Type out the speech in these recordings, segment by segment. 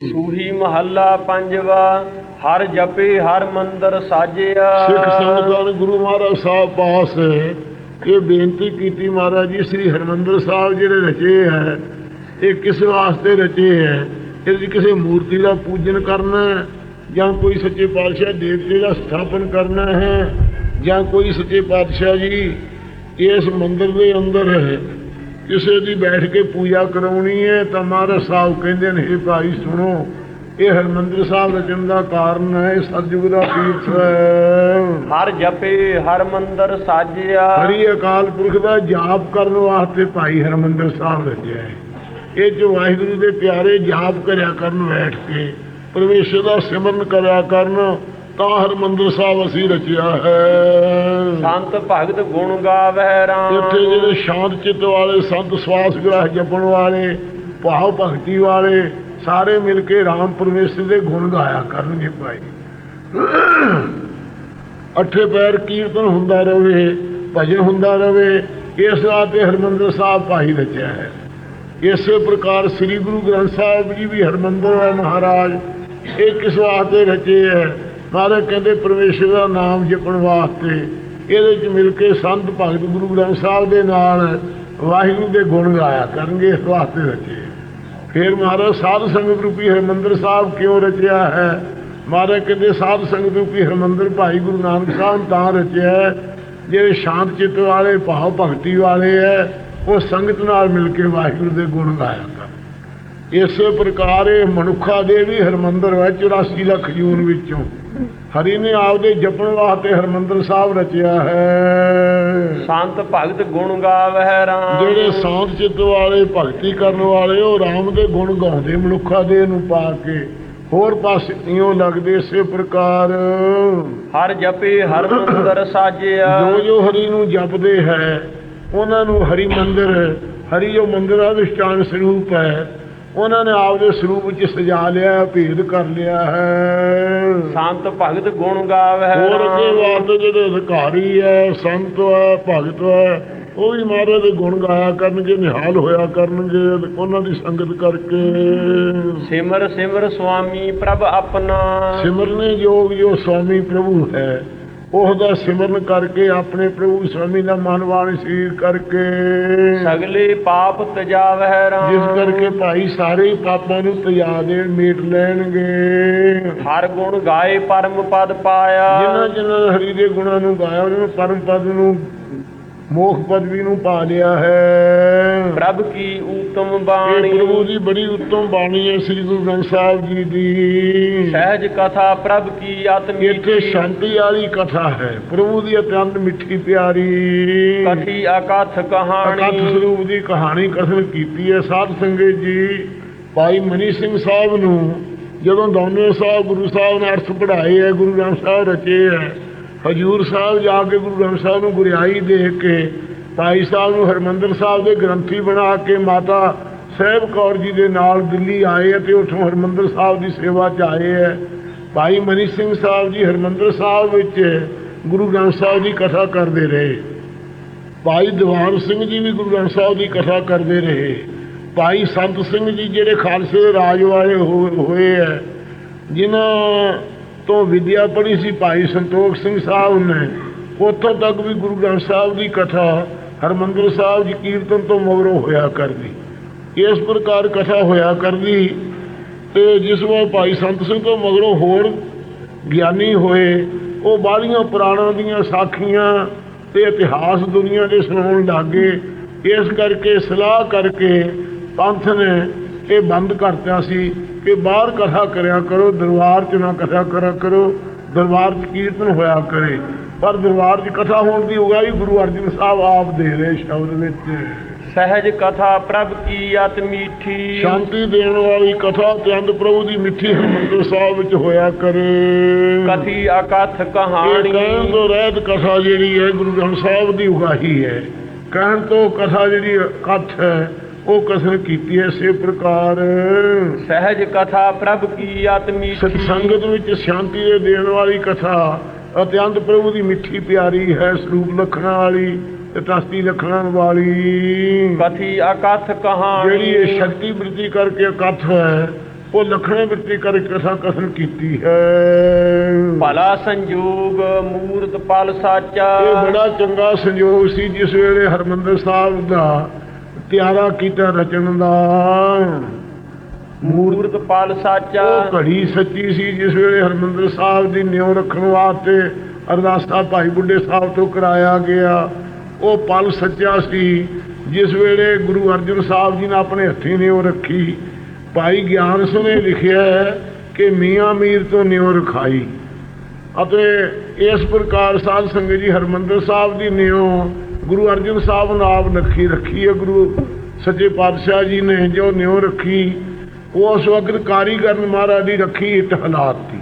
ਸੂਹੀ ਮਹੱਲਾ ਪੰਜਵਾ, ਹਰ ਜਪੇ, ਹਰ ਮੰਦਰ ਸਾਜਿਆ। ਸਿੱਖ ਸੰਗਤਾਂ ਨੂੰ ਗੁਰੂ ਮਹਾਰਾਜ ਸਾਹਿਬ ਪਾਸ ਇਹ ਬੇਨਤੀ ਕੀਤੀ ਮਹਾਰਾਜ ਜੀ, ਸ੍ਰੀ ਹਰਮੰਦਰ ਸਾਹਿਬ ਜਿਹੜੇ ਰਚੇ ਹੈ, ਇਹ ਕਿਸ ਵਾਸਤੇ ਰਚੇ ਹੈ? ਇਹਦੀ ਕਿਸੇ ਮੂਰਤੀ ਦਾ ਪੂਜਨ ਕਰਨਾ ਹੈ, ਜਾਂ ਕੋਈ ਸੱਚੇ ਪਾਤਸ਼ਾਹ ਦੇਵਤੇ ਦਾ ਸਥਾਪਨ ਕਰਨਾ ਹੈ, ਜਾਂ ਕੋਈ ਸੱਚੇ ਪਾਤਸ਼ਾਹ ਜੀ, ਇਸ ਮੰਦਿਰ ਦੇ ਅੰਦਰ ਕਿਸੇ ਦੀ ਬੈਠ ਕੇ ਪੂਜਾ ਕਰਾਉਣੀ ਹੈ ਤਾਂ ਮਹਾਰਾਜ ਸਾਹਿਬ ਕਹਿੰਦੇ ਨੇ ਇਹ ਭਾਈ ਸੁਣੋ ਇਹ ਹਰਮੰਦਰ ਸਾਹਿਬ ਰਚਣ ਦਾ ਕਾਰਨ ਹੈ ਸਤਿਯੁਗ ਦਾ ਤੀਰਥ ਹੈ। ਹਰ ਜਪੇ ਹਰ ਮੰਦਰ ਸਾਜਿਆ। ਹਰੀ ਅਕਾਲ ਪੁਰਖ ਦਾ ਜਾਪ ਕਰਨ ਵਾਸਤੇ ਭਾਈ ਹਰਮੰਦਰ ਸਾਹਿਬ ਰਚਿਆ ਹੈ। ਇਹ ਜੋ ਵਾਹਿਗੁਰੂ ਦੇ ਪਿਆਰੇ ਜਾਪ ਕਰਿਆ ਕਰਨ ਬੈਠ ਕੇ ਪਰਮੇਸ਼ਰ ਦਾ ਸਿਮਰਨ ਕਰਿਆ ਕਰਨ ਤਾਂ ਹਰਮੰਦਰ ਸਾਹਿਬ ਅਸੀਂ ਰਚਿਆ ਹੈ। ਸੰਤ ਭਗਤ ਗੁਣ ਗਾਵਹਿ ਰਾਮ। ਇੱਥੇ ਜਿਹੜੇ ਸ਼ਾਂਤ ਚਿੱਤ ਵਾਲੇ ਸੰਤ ਸਵਾਸ ਗ੍ਰਹਿ ਜਪਣ ਵਾਲੇ ਭਾਵ ਭਗਤੀ ਵਾਲੇ ਸਾਰੇ ਮਿਲ ਕੇ ਰਾਮ ਪਰਮੇਸ਼ਰ ਦੇ ਗੁਣ ਗਾਇਆ ਕਰਨਗੇ ਭਾਈ। ਅੱਠੇ ਪੈਰ ਕੀਰਤਨ ਹੁੰਦਾ ਰਵੇ ਭਜਨ ਹੁੰਦਾ ਰਵੇ ਇਸ ਵਾਸਤੇ ਹਰਮੰਦਰ ਸਾਹਿਬ ਭਾਈ ਰਚਿਆ ਹੈ। ਇਸੇ ਪ੍ਰਕਾਰ ਸ੍ਰੀ ਗੁਰੂ ਗ੍ਰੰਥ ਸਾਹਿਬ ਜੀ ਵੀ ਹਰਮੰਦਰ ਹੈ ਮਹਾਰਾਜ ਇਹ ਕਿਸ ਵਾਸਤੇ ਰਚੇ ਹੈ? ਮਹਾਰਾਜ ਕਹਿੰਦੇ ਪਰਮੇਸ਼ਰ ਦਾ ਨਾਮ ਜਪਣ ਵਾਸਤੇ ਇਹਦੇ ਚ ਮਿਲ ਕੇ ਸੰਤ ਭਗਤ ਗੁਰੂ ਗ੍ਰੰਥ ਸਾਹਿਬ ਦੇ ਨਾਲ ਵਾਹਿਗੁਰੂ ਦੇ ਗੁਣ ਗਾਇਆ ਕਰਨਗੇ ਇਸ ਵਾਸਤੇ ਰਚੇ। ਫਿਰ ਮਹਾਰਾਜ ਸਾਧ ਸੰਗਤ ਰੂਪੀ ਹਰਮੰਦਰ ਸਾਹਿਬ ਕਿਉਂ ਰਚਿਆ ਹੈ? ਮਹਾਰਾਜ ਕਹਿੰਦੇ ਸਾਧ ਸੰਗਤ ਰੂਪੀ ਹਰਮੰਦਰ ਭਾਈ ਗੁਰੂ ਨਾਨਕ ਸਾਹਿਬ ਤਾਂ ਰਚਿਆ ਹੈ, ਜਿਹੜੇ ਸ਼ਾਂਤ ਚਿੱਤ ਵਾਲੇ ਭਾਵ ਭਗਤੀ ਵਾਲੇ ਹੈ ਉਹ ਸੰਗਤ ਨਾਲ ਮਿਲ ਕੇ ਵਾਹਿਗੁਰੂ ਦੇ ਗੁਣ ਗਾਇਆ ਇਸੇ ਪ੍ਰਕਾਰ ਇਹ ਮਨੁੱਖਾ ਦੇ ਵੀ ਹਰਮੰਦਰ ਹੈ 84 ਲੱਖ ਜੂਨ ਵਿੱਚੋਂ। ਹਰੀ ਨੇ ਆਪਦੇ ਜਪਣ ਵਾਸਤੇ ਹਰਮੰਦਰ ਸਾਹਿਬ ਰਚਿਆ ਹੈ। ਸੰਤ ਭਗਤ ਗੁਣ ਗਾਵਹਿ ਰਾਮ। ਜਿਹੜੇ ਸ਼ਾਂਤ ਚਿੱਤ ਵਾਲੇ ਭਗਤੀ ਕਰਨ ਵਾਲੇ ਉਹ ਰਾਮ ਦੇ ਗੁਣ ਗਾਉਂਦੇ ਮਨੁੱਖਾ ਦੇ ਨੂੰ ਪਾ ਕੇ। ਹੋਰ ਪਾਸੇ ਇਉਂ ਲੱਗਦੇ ਇਸੇ ਪ੍ਰਕਾਰ। ਹਰ ਜਪੇ ਹਰ ਮੰਦਰ ਸਾਜਿਆ। ਜੋ ਜੋ ਹਰੀ ਨੂੰ ਜਪਦੇ ਹੈ ਉਹਨਾਂ ਨੂੰ ਹਰੀ ਮੰਦਰ ਹਰੀ ਜੋ ਮੰਦਰ ਆ ਵਿਸ਼ਟਾਨ ਸਰੂਪ ਹੈ ਉਹਨਾਂ ਨੇ ਆਪਦੇ ਸਰੂਪ ਵਿੱਚ ਸਜਾ ਲਿਆ ਭੇਦ ਕਰ ਲਿਆ ਹੈ। ਸੰਤ ਭਗਤ ਗੁਣ ਗਾਵਹਿ ਹੋਰ ਰਾਮ। ਵਾਸਤੇ ਜਿਹੜੇ ਅਧਿਕਾਰੀ ਹੈ ਸੰਤ ਹੈ ਭਗਤ ਹੈ ਉਹ ਵੀ ਮਹਾਰਾਜ ਦੇ ਗੁਣ ਗਾਇਆ ਕਰਨਗੇ ਨਿਹਾਲ ਹੋਇਆ ਕਰਨਗੇ ਉਹਨਾਂ ਦੀ ਸੰਗਤ ਕਰਕੇ। ਸਿਮਰ ਸਿਮਰ ਸੁਆਮੀ ਪ੍ਰਭ ਆਪਣਾ। ਸਿਮਰਨੇ ਯੋਗ ਜੋ ਸਵਾਮੀ ਪ੍ਰਭੂ ਹੈ ਉਹ ਦਾ ਸਿਮਰਨ ਕਰਕੇ ਆਪਣੇ ਪ੍ਰਭੂ ਸਵਾਮੀ ਦਾ ਮਨ ਵਾਣ ਸਰੀਰ ਕਰਕੇ। ਸਗਲੇ ਪਾਪ ਤਜਾਵਹਿ ਰਾਮ। ਜਿਸ ਕਰਕੇ ਭਾਈ ਸਾਰੇ ਪਾਪਾਂ ਨੂੰ ਤਿਆ ਦੇਣ ਮੇਟ ਲੈਣਗੇ। ਹਰ ਗੁਣ ਗਾਏ ਪਰਮ ਪਦ ਪਾਇਆ। ਜਿਨ੍ਹਾਂ ਜਿਨ੍ਹਾਂ ਹਰੀ ਦੇ ਗੁਣਾਂ ਨੂੰ ਗਾਇਆ ਉਹਨਾਂ ਨੂੰ ਪਰਮ ਪਦ ਨੂੰ ਮੋਖ ਪਦਵੀ ਨੂੰ ਪਾ ਲਿਆ ਹੈ। ਪ੍ਰਭ ਕੀ ਇਹ ਬਾਣੀ? ਪ੍ਰਭੂ ਦੀ ਬੜੀ ਉੱਤਮ ਬਾਣੀ ਹੈ ਸ੍ਰੀ ਗੁਰੂ ਗ੍ਰੰਥ ਸਾਹਿਬ ਜੀ ਦੀ। ਸਹਿਜ ਕਥਾ ਪ੍ਰਭ ਕੀ ਆਤਮੀ ਇੱਥੇ ਸ਼ਾਂਤੀ ਵਾਲੀ ਕਥਾ ਹੈ। ਪ੍ਰਭੂ ਦੀ ਅਤਿਅੰਤ ਮਿੱਠੀ ਪਿਆਰੀ। ਕਥੀ ਅਕਥ ਅਕਥ ਕਹਾਣੀ ਸਰੂਪ ਦੀ ਕਹਾਣੀ ਕਥਨ ਕੀਤੀ ਹੈ ਸਾਧ ਸੰਗਤ ਜੀ ਭਾਈ ਮਨੀ ਸਿੰਘ ਸਾਹਿਬ ਨੂੰ। ਜਦੋਂ ਦੋਨੇ ਸਾਹਿਬ ਗੁਰੂ ਸਾਹਿਬ ਨੇ ਅਰਥ ਪੜ੍ਹਾਏ ਹੈ ਗੁਰੂ ਗ੍ਰੰਥ ਸਾਹਿਬ ਰਚੇ ਹੈ ਹਜੂਰ ਸਾਹਿਬ ਜਾ ਕੇ ਗੁਰੂ ਗ੍ਰੰਥ ਸਾਹਿਬ ਨੂੰ ਗੁਰਿਆਈ ਦੇ ਕੇ, ਭਾਈ ਸਾਹਿਬ ਨੂੰ ਹਰਮੰਦਰ ਸਾਹਿਬ ਦੇ ਗ੍ਰੰਥੀ ਬਣਾ ਕੇ ਮਾਤਾ ਸਹਿਬ ਕੌਰ ਜੀ ਦੇ ਨਾਲ ਦਿੱਲੀ ਆਏ ਅਤੇ ਉੱਥੋਂ ਹਰਮੰਦਰ ਸਾਹਿਬ ਦੀ ਸੇਵਾ 'ਚ ਆਏ ਹੈ। ਭਾਈ ਮਨੀ ਸਿੰਘ ਸਾਹਿਬ ਜੀ ਹਰਮੰਦਰ ਸਾਹਿਬ ਵਿੱਚ ਗੁਰੂ ਗ੍ਰੰਥ ਸਾਹਿਬ ਦੀ ਕਥਾ ਕਰਦੇ ਰਹੇ। ਭਾਈ ਦੀਵਾਨ ਸਿੰਘ ਜੀ ਵੀ ਗੁਰੂ ਗ੍ਰੰਥ ਸਾਹਿਬ ਦੀ ਕਥਾ ਕਰਦੇ ਰਹੇ। ਭਾਈ ਸੰਤ ਸਿੰਘ ਜੀ ਜਿਹੜੇ ਖਾਲਸੇ ਦੇ ਰਾਜ ਵਾਲੇ ਹੋ- ਹੋਏ ਹੈ, ਜਿਨ੍ਹਾਂ ਤੋਂ ਵਿਦਿਆ ਪੜ੍ਹੀ ਸੀ ਭਾਈ ਸੰਤੋਖ ਸਿੰਘ ਸਾਹਿਬ ਨੇ। ਉੱਥੋਂ ਤੱਕ ਵੀ ਗੁਰੂ ਗ੍ਰੰਥ ਸਾਹਿਬ ਦੀ ਕਥਾ, ਹਰਮੰਦਰ ਸਾਹਿਬ ਜੀ ਕੀਰਤਨ ਤੋਂ ਮਗਰੋਂ ਹੋਇਆ ਕਰਦੀ। ਇਸ ਪ੍ਰਕਾਰ ਕਥਾ ਹੋਇਆ ਕਰਦੀ ਤੇ ਜਿਸ ਵਾਰ ਭਾਈ ਸੰਤ ਸਿੰਘ ਤੋਂ ਮਗਰੋਂ ਹੋਰ ਗਿਆਨੀ ਹੋਏ, ਉਹ ਬਾਹਲੀਆਂ ਪੁਰਾਣਾਂ ਦੀਆਂ ਸਾਖੀਆਂ ਤੇ ਇਤਿਹਾਸ ਦੁਨੀਆ ਦੇ ਸੁਣਾਉਣ ਲੱਗੇ ਇਸ ਕਰਕੇ ਸਲਾਹ ਕਰਕੇ ਪੰਥ ਨੇ ਇਹ ਬੰਦ ਕਰਤਾ ਸੀ ਕਿ ਬਾਹਰ ਕਥਾ ਕਰਿਆ ਕਰੋ ਦਰਬਾਰ 'ਚ ਨਾ ਕਥਾ ਕਰਿਆ ਕਰੋ ਦਰਬਾਰ 'ਚ ਕੀਰਤਨ ਹੋਇਆ ਕਰੇ। ਪਰ ਦਰਬਾਰ 'ਚ ਕਥਾ ਹੋਣ ਦੀ ਉਗਾਈ ਗੁਰੂ ਅਰਜਨ ਸਾਹਿਬ ਆਪ ਦੇ ਰਹੇ ਸ਼ਬਦ ਵਿੱਚ। ਸਹਿਜ ਕਥਾ ਪ੍ਰਭ ਕੀ ਅਤ ਮੀਠੀ। ਸ਼ਾਂਤੀ ਦੇਣ ਵਾਲੀ ਕਥਾ ਤੇ ਅੰਦ ਪ੍ਰਭੂ ਦੀ ਮਿੱਠੀ ਹਰਮੰਦਰ ਸਾਹਿਬ ਵਿੱਚ ਹੋਇਆ ਕਰੇ। ਕਥੀ ਅਕਥ ਕਹਾਣੀ। ਕਹਿਣ ਤੋਂ ਰਹਿਤ ਕਥਾ ਜਿਹੜੀ ਹੈ ਗੁਰੂ ਗ੍ਰੰਥ ਸਾਹਿਬ ਦੀ ਉਗਾਹੀ ਹੈ। ਕਹਿਣ ਤੋਂ ਕਥਾ ਜਿਹੜੀ ਕਥ ਹੈ ਉਹ ਕਥਨ ਕੀਤੀ ਹੈ ਇਸੇ ਪ੍ਰਕਾਰ। ਸਹਿਜ ਕਥਾ ਪ੍ਰਭ ਕੀ ਅਤ ਮੀਠੀ ਸਤ ਸੰਗਤ ਵਿੱਚ ਸ਼ਾਂਤੀ ਦੇ ਦੇਣ ਵਾਲੀ ਕਥਾ ਅਤਿਅੰਤ ਪ੍ਰਭੂ ਦੀ ਮਿੱਠੀ ਪਿਆਰੀ ਹੈ ਸਰੂਪ ਲਖਣਾ ਵਾਲੀ ਤੇ ਤਸਤੀ ਲਖਣਾ ਵਾਲੀ। ਕਥੀ ਅਕਥ ਕਹਾਣੀ। ਜਿਹੜੀ ਇਹ ਸ਼ਕਤੀ ਬ੍ਰਿਤੀ ਕਰਕੇ ਇਕੱਠ ਹੈ ਉਹ ਲਖਣੇ ਬਿਰਤੀ ਕਰ ਕਥਾ ਕਥਨ ਕੀਤੀ ਹੈ। ਭਲਾ ਸੰਜੋਗ ਮੂਰਤ ਪਲ ਸਾਚਾ। ਇਹ ਬੜਾ ਚੰਗਾ ਸੰਯੋਗ ਸੀ ਜਿਸ ਵੇਲੇ ਹਰਮੰਦਰ ਸਾਹਿਬ ਦਾ ਤਿਆਰਾ ਕੀਤਾ ਰਚਣ ਦਾ। ਮੂਰਤ ਪਲ ਸਾਚਾ। ਉਹ ਘੜੀ ਸੱਚੀ ਸੀ ਜਿਸ ਵੇਲੇ ਹਰਮੰਦਰ ਸਾਹਿਬ ਦੀ ਨਿਉ ਰੱਖਣ ਵਾਸਤੇ ਅਰਦਾਸਾ ਭਾਈ ਬੁੱਢੇ ਸਾਹਿਬ ਤੋਂ ਕਰਾਇਆ ਗਿਆ। ਉਹ ਪਲ ਸੱਚਾ ਸੀ ਜਿਸ ਵੇਲੇ ਗੁਰੂ ਅਰਜਨ ਸਾਹਿਬ ਜੀ ਨੇ ਆਪਣੇ ਹੱਥੀਂ ਨਿਉ ਰੱਖੀ। ਭਾਈ ਗਿਆਨ ਨੇ ਲਿਖਿਆ ਹੈ ਕਿ ਮੀਆਂ ਮੀਰ ਤੋਂ ਨਿਉ ਰਖਾਈ। ਅਤੇ ਇਸ ਪ੍ਰਕਾਰ ਸਾਧ ਸੰਗਤ ਜੀ ਹਰਮੰਦਰ ਸਾਹਿਬ ਦੀ ਨਿਉ ਗੁਰੂ ਅਰਜਨ ਸਾਹਿਬ ਨੇ ਆਪ ਨੱਖੀ ਰੱਖੀ ਹੈ, ਗੁਰੂ ਸੱਚੇ ਪਾਤਸ਼ਾਹ ਜੀ ਨੇ ਜੋ ਨਿਉ ਰੱਖੀ ਉਸ ਵਕਤ ਕਾਰੀਗਰ ਮਹਾਰਾਜ ਦੀ ਰੱਖੀ, ਇੱਟ ਹਲਾਤੀ।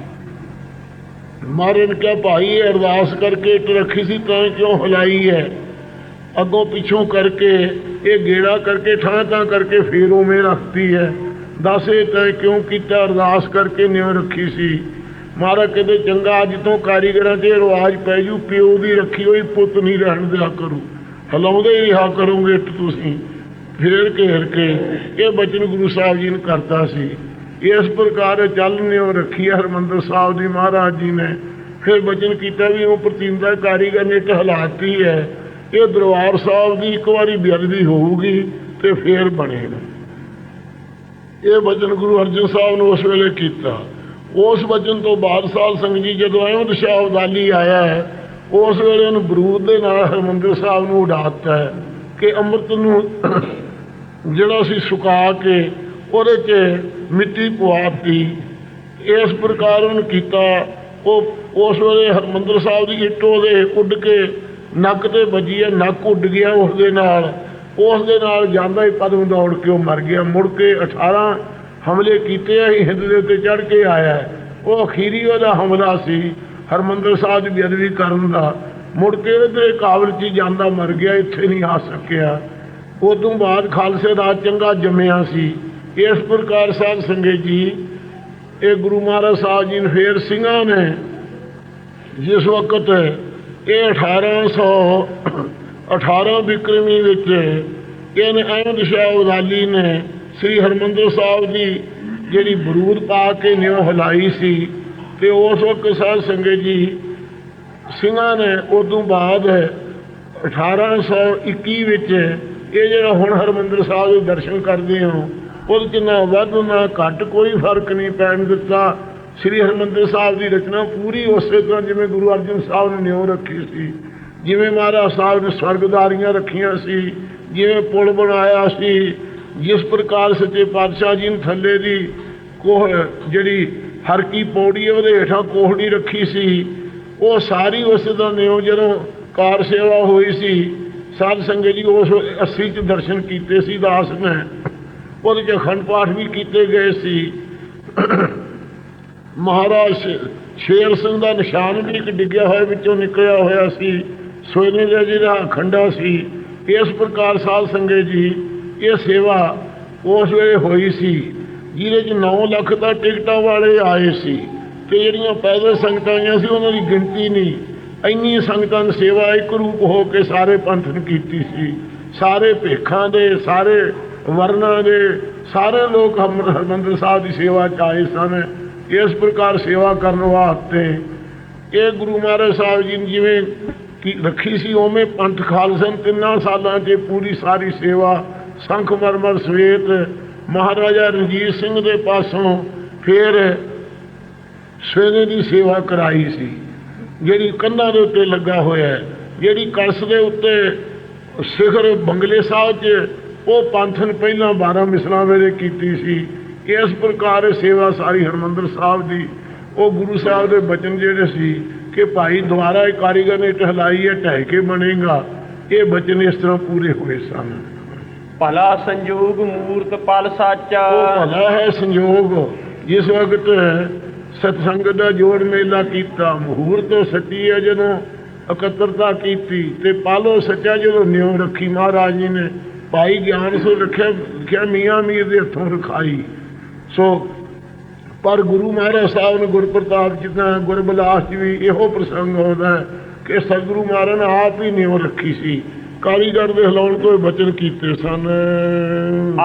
ਮਹਾਰਾਜ ਨੇ ਕਿਹਾ, ਭਾਈ, ਇਹ ਅਰਦਾਸ ਕਰਕੇ ਇੱਟ ਰੱਖੀ ਸੀ, ਤਾਂ ਕਿਉਂ ਹਲਾਈ ਹੈ? ਅੱਗੋਂ ਪਿੱਛੋਂ ਕਰਕੇ, ਇਹ ਗੇੜਾ ਕਰਕੇ, ਠਾਂ ਤਾਂ ਕਰਕੇ ਫੇਰ ਉਵੇਂ ਰੱਖਤੀ ਹੈ। ਦੱਸ ਇਹ ਤੈਂ ਕਿਉਂ ਕੀਤਾ? ਅਰਦਾਸ ਕਰਕੇ ਨਿਉ ਰੱਖੀ ਸੀ। ਮਹਾਰਾਜ ਕਹਿੰਦੇ, ਚੰਗਾ, ਅੱਜ ਤੋਂ ਕਾਰੀਗਰਾਂ 'ਚ ਇਹ ਰਿਵਾਜ ਪੈ ਜੂ, ਪਿਓ ਦੀ ਰੱਖੀ ਹੋਈ, ਪੁੱਤ ਨਹੀਂ ਰਹਿਣ ਦਿਆ ਕਰੂ। ਹਲਾਉਂਦੇ ਹੀ ਰਿਹਾ ਕਰੋਗੇ ਇੱਟ ਤੁਸੀਂ। ਫੇਰ ਘੇਰ ਕੇ ਇਹ ਬਚਨ ਗੁਰੂ ਸਾਹਿਬ ਜੀ ਨੇ ਕਰਤਾ ਸੀ। ਇਸ ਪ੍ਰਕਾਰ ਚੱਲ ਨਿਉ ਰੱਖੀ ਹੈ ਹਰਮੰਦਰ ਸਾਹਿਬ ਦੀ, ਮਹਾਰਾਜ ਜੀ ਨੇ। ਫਿਰ ਬਚਨ ਕੀਤਾ ਵੀ ਉਹ ਪ੍ਰਤੀਮਤਾ ਕਾਰੀਗਰ ਨੇ ਇੱਕ ਹਲਾਤੀ ਹੈ। ਇਹ ਦਰਬਾਰ ਸਾਹਿਬ ਦੀ ਇੱਕ ਵਾਰੀ ਬੇਅਦਬੀ ਹੋਊਗੀ ਤੇ ਫੇਰ ਬਣੇਗਾ। ਇਹ ਬਚਨ ਗੁਰੂ ਅਰਜਨ ਸਾਹਿਬ ਨੇ ਉਸ ਵੇਲੇ ਕੀਤਾ। ਉਸ ਵਚਨ ਤੋਂ ਬਾਅਦ ਸਾਧ ਸੰਗਤ ਜੀ ਜਦੋਂ ਅਯੁੱਧ ਸ਼ਾਹ ਅਬਦਾਲੀ ਆਇਆ ਹੈ ਉਸ ਵੇਲੇ ਉਹਨੂੰ ਬਰੂਦ ਦੇ ਨਾਲ ਹਰਮੰਦਰ ਸਾਹਿਬ ਨੂੰ ਉਡਾਤਾ ਹੈ ਕਿ ਅੰਮ੍ਰਿਤ ਨੂੰ ਜਿਹੜਾ ਸੀ ਸੁਕਾ ਕੇ ਉਹਦੇ 'ਚ ਮਿੱਟੀ ਪਵਾਤੀ। ਇਸ ਪ੍ਰਕਾਰ ਉਹਨੂੰ ਕੀਤਾ। ਉਹ ਉਸ ਵੇਲੇ ਹਰਮੰਦਰ ਸਾਹਿਬ ਦੀ ਇੱਟ ਉਹਦੇ ਉੱਡ ਕੇ ਨੱਕ ਤੇ ਵੱਜੀ ਹੈ, ਨੱਕ ਉੱਡ ਗਿਆ ਉਸ ਦੇ ਨਾਲ। ਉਸ ਦੇ ਨਾਲ ਜਾਂਦਾ ਹੀ ਪਦਮ ਦੌੜ ਕੇ ਉਹ ਮਰ ਗਿਆ। ਮੁੜ ਕੇ 18 ਹਮਲੇ ਕੀਤੇ ਆ ਹਿੰਦ ਦੇ ਉੱਤੇ ਚੜ ਕੇ ਆਇਆ। ਉਹ ਅਖੀਰੀ ਉਹਦਾ ਹਮਲਾ ਸੀ। ਹਰਮੰਦਰ ਸਾਹਿਬ ਦੀ ਬੇਅਦਬੀ ਕਰਨ ਦਾ। ਮੁੜ ਕੇ ਉਹਦੇ ਕਾਬਲ 'ਚ ਜਾਂਦਾ, ਮਰ ਗਿਆ, ਇੱਥੇ ਨਹੀਂ ਆ ਸਕਿਆ। ਉਦੋਂ ਬਾਅਦ ਖਾਲਸੇ ਦਾ ਚੰਗਾ ਜੰਮਿਆ ਸੀ। ਇਸ ਪ੍ਰਕਾਰ ਸਾਹਿਬ ਸੰਗਤ ਜੀ, ਇਹ ਗੁਰੂ ਮਹਾਰਾਜ ਸਾਹਿਬ ਜੀ ਨੇ ਫੇਰ ਸਿੰਘਾਂ ਨੇ ਜਿਸ ਵਕਤ ਇਹ 1800 18 ਬਿਕਰਮੀ ਵਿੱਚ ਇਹਨੇ ਅਹਿਮਦ ਸ਼ਾਹ ਉਦਾਲੀ ਨੇ ਸ੍ਰੀ ਹਰਮੰਦਰ ਸਾਹਿਬ ਦੀ ਜਿਹੜੀ ਬਰੂਦ ਪਾ ਕੇ ਨਿਉ ਹਲਾਈ ਸੀ ਤੇ ਉਸ ਵਕਤ ਸਾਧ ਸੰਗਤ ਜੀ ਸਿੰਘਾਂ ਨੇ ਉਦੋਂ ਬਾਅਦ 1821 ਵਿੱਚ ਇਹ ਜਿਹੜਾ ਹੁਣ ਹਰਮੰਦਰ ਸਾਹਿਬ ਦੇ ਦਰਸ਼ਨ ਕਰਦੇ ਹੋ, ਉਹਦੇ ਚ ਨਾ ਵੱਧ ਨਾ ਘੱਟ ਕੋਈ ਫ਼ਰਕ ਨਹੀਂ ਪੈਣ ਦਿੱਤਾ। ਸ੍ਰੀ ਹਰਮੰਦਰ ਸਾਹਿਬ ਦੀ ਰਚਨਾ ਪੂਰੀ ਉਸੇ ਤਰ੍ਹਾਂ ਜਿਵੇਂ ਗੁਰੂ ਅਰਜਨ ਸਾਹਿਬ ਨੇ ਨਿਉ ਰੱਖੀ ਸੀ, ਜਿਵੇਂ ਮਹਾਰਾਜ ਸਾਹਿਬ ਨੇ ਸਵਰਗਦਾਰੀਆਂ ਰੱਖੀਆਂ ਸੀ, ਜਿਵੇਂ ਪੁਲ ਬਣਾਇਆ ਸੀ, ਜਿਸ ਪ੍ਰਕਾਰ ਸੱਚੇ ਪਾਤਸ਼ਾਹ ਜੀ ਨੇ ਥੱਲੇ ਦੀ ਕੋਹ ਜਿਹੜੀ ਹਰ ਕੀ ਪੌੜੀ ਉਹਦੇ ਹੇਠਾਂ ਕੋਹੜੀ ਰੱਖੀ ਸੀ। ਉਹ ਸਾਰੀ ਉਸ ਦਾ ਨਿਉ ਜਦੋਂ ਕਾਰ ਸੇਵਾ ਹੋਈ ਸੀ, ਸਾਧ ਸੰਗਤ ਜੀ ਉਸ 80 ਚ ਦਰਸ਼ਨ ਕੀਤੇ ਸੀ ਦਾਸ ਨੇ। ਉਹਦੇ ਚ ਅਖੰਡ ਪਾਠ ਵੀ ਕੀਤੇ ਗਏ ਸੀ। ਮਹਾਰਾਜ ਸ਼ੇਰ ਸਿੰਘ ਦਾ ਨਿਸ਼ਾਨ ਵੀ ਇੱਕ ਡਿੱਗਿਆ ਹੋਇਆ, ਵਿੱਚੋਂ ਨਿਕਲਿਆ ਹੋਇਆ ਸੀ। ਸੋਨੇ ਦਾ ਜਿਹੜਾ ਖੰਡਾ ਸੀ। ਇਸ ਪ੍ਰਕਾਰ ਸਾਧ ਸੰਗਤ ਜੀ, ਇਹ ਸੇਵਾ ਉਸ ਵੇਲੇ ਹੋਈ ਸੀ। ਜਿਹਦੇ ਚ 9 ਲੱਖ ਤਾਂ ਟਿਕਟਾਂ ਵਾਲੇ ਆਏ ਸੀ ਤੇ ਜਿਹੜੀਆਂ ਪੈਦਲ ਸੰਗਤਾਂ ਆਈਆਂ ਸੀ, ਉਹਨਾਂ ਦੀ ਗਿਣਤੀ ਨਹੀਂ। ਇੰਨੀ ਸੰਗਤਾਂ ਨੇ ਸੇਵਾ ਇੱਕ ਰੂਪ ਹੋ ਕੇ ਸਾਰੇ ਪੰਥ ਨੇ ਕੀਤੀ ਸੀ। ਸਾਰੇ ਭੇਖਾਂ ਦੇ, ਸਾਰੇ ਵਰਨਾਂ ਦੇ, ਸਾਰੇ ਲੋਕ ਹਮ- ਹਰਿਮੰਦਰ ਸਾਹਿਬ ਦੀ ਸੇਵਾ ਚ ਆਏ ਸਨ। ਇਸ ਪ੍ਰਕਾਰ ਸੇਵਾ ਕਰਨ ਵਾਸਤੇ ਇਹ ਗੁਰੂ ਮਹਾਰਾਜ ਸਾਹਿਬ ਜੀ ਨੇ ਜਿਵੇਂ ਕਿ ਰੱਖੀ ਸੀ, ਉਵੇਂ ਪੰਥ ਖਾਲਸਾ ਨੇ ਤਿੰਨਾਂ ਸਾਲਾਂ 'ਚ ਪੂਰੀ ਸਾਰੀ ਸੇਵਾ, ਸੰਖ, ਮਰਮਰ, ਸਵੇਤ ਮਹਾਰਾਜਾ ਰਣਜੀਤ ਸਿੰਘ ਦੇ ਪਾਸੋਂ ਫਿਰ ਸਵੇਰੇ ਦੀ ਸੇਵਾ ਕਰਾਈ ਸੀ। ਜਿਹੜੀ ਕੰਧਾਂ ਦੇ ਉੱਤੇ ਲੱਗਾ ਹੋਇਆ ਹੈ, ਜਿਹੜੀ ਕਲਸ ਦੇ ਉੱਤੇ ਸਿਖਰ ਬੰਗਲੇ ਸਾਹਿਬ 'ਚ ਉਹ ਪੰਥ ਪਹਿਲਾਂ 12 ਮਿਸਲਾਂ ਵੇਲੇ ਕੀਤੀ ਸੀ ਇਸ ਪ੍ਰਕਾਰ ਸੇਵਾ ਸਾਰੀ ਹਰਮੰਦਰ ਸਾਹਿਬ ਦੀ, ਉਹ ਗੁਰੂ ਸਾਹਿਬ ਦੇ ਬਚਨ ਜਿਹੜੇ ਸੀ ਕਿ ਭਾਈ ਦੁਆਰਾ ਇਹ ਕਾਰੀਗਰ ਨੇ ਟਹਿਲਾਈ ਹੈ, ਢਹਿ ਕੇ ਬਣੇਗਾ, ਇਹ ਬਚਨ ਇਸ ਤਰ੍ਹਾਂ ਪੂਰੇ ਹੋਏ ਸਨ। ਭਲਾ ਸੰਜੋਗ ਮੂਰਤ ਪਲ ਸਾਚਾ। ਉਹ ਭਲਾ ਹੈ ਸੰਯੋਗ ਜਿਸ ਵਕਤ ਸਤਸੰਗ ਦਾ ਜੋੜ ਮੇਲਾ ਕੀਤਾ, ਮਹੂਰਤ ਸੱਚੀ ਹੈ ਜਦੋਂ ਇਕੱਤਰਤਾ ਕੀਤੀ ਤੇ ਪਾਲੋ ਸੱਚਾ ਜਦੋਂ ਨਿਉ ਰੱਖੀ, ਮਹਾਰਾਜ ਜੀ ਨੇ ਭਾਈ ਗਿਆਨ ਸੋ ਰੱਖਿਆ ਲਿਖਿਆ ਮੀਆਂ ਮੀਰ ਦੇ ਹੱਥੋਂ ਰਖਾਈ। ਸੋ ਪਰ ਗੁਰੂ ਮਹਾਰਾਜ ਸਾਹਿਬ ਨੇ ਗੁਰਪ੍ਰਤਾਪ ਜਿੱਦਾਂ ਗੁਰਬਲਾਸ ਜੀ ਵੀ ਇਹੋ ਪ੍ਰਸੰਗ ਆਉਂਦਾ ਕਿ ਸਤਿਗੁਰੂ ਮਹਾਰਾਜ ਨੇ ਆਪ ਹੀ ਨਿਉ ਰੱਖੀ ਸੀ। ਕਾਰੀਗਰ ਦੇ ਹਿਲਾਉਣ ਤੋਂ ਬਚਨ ਕੀਤੇ ਸਨ।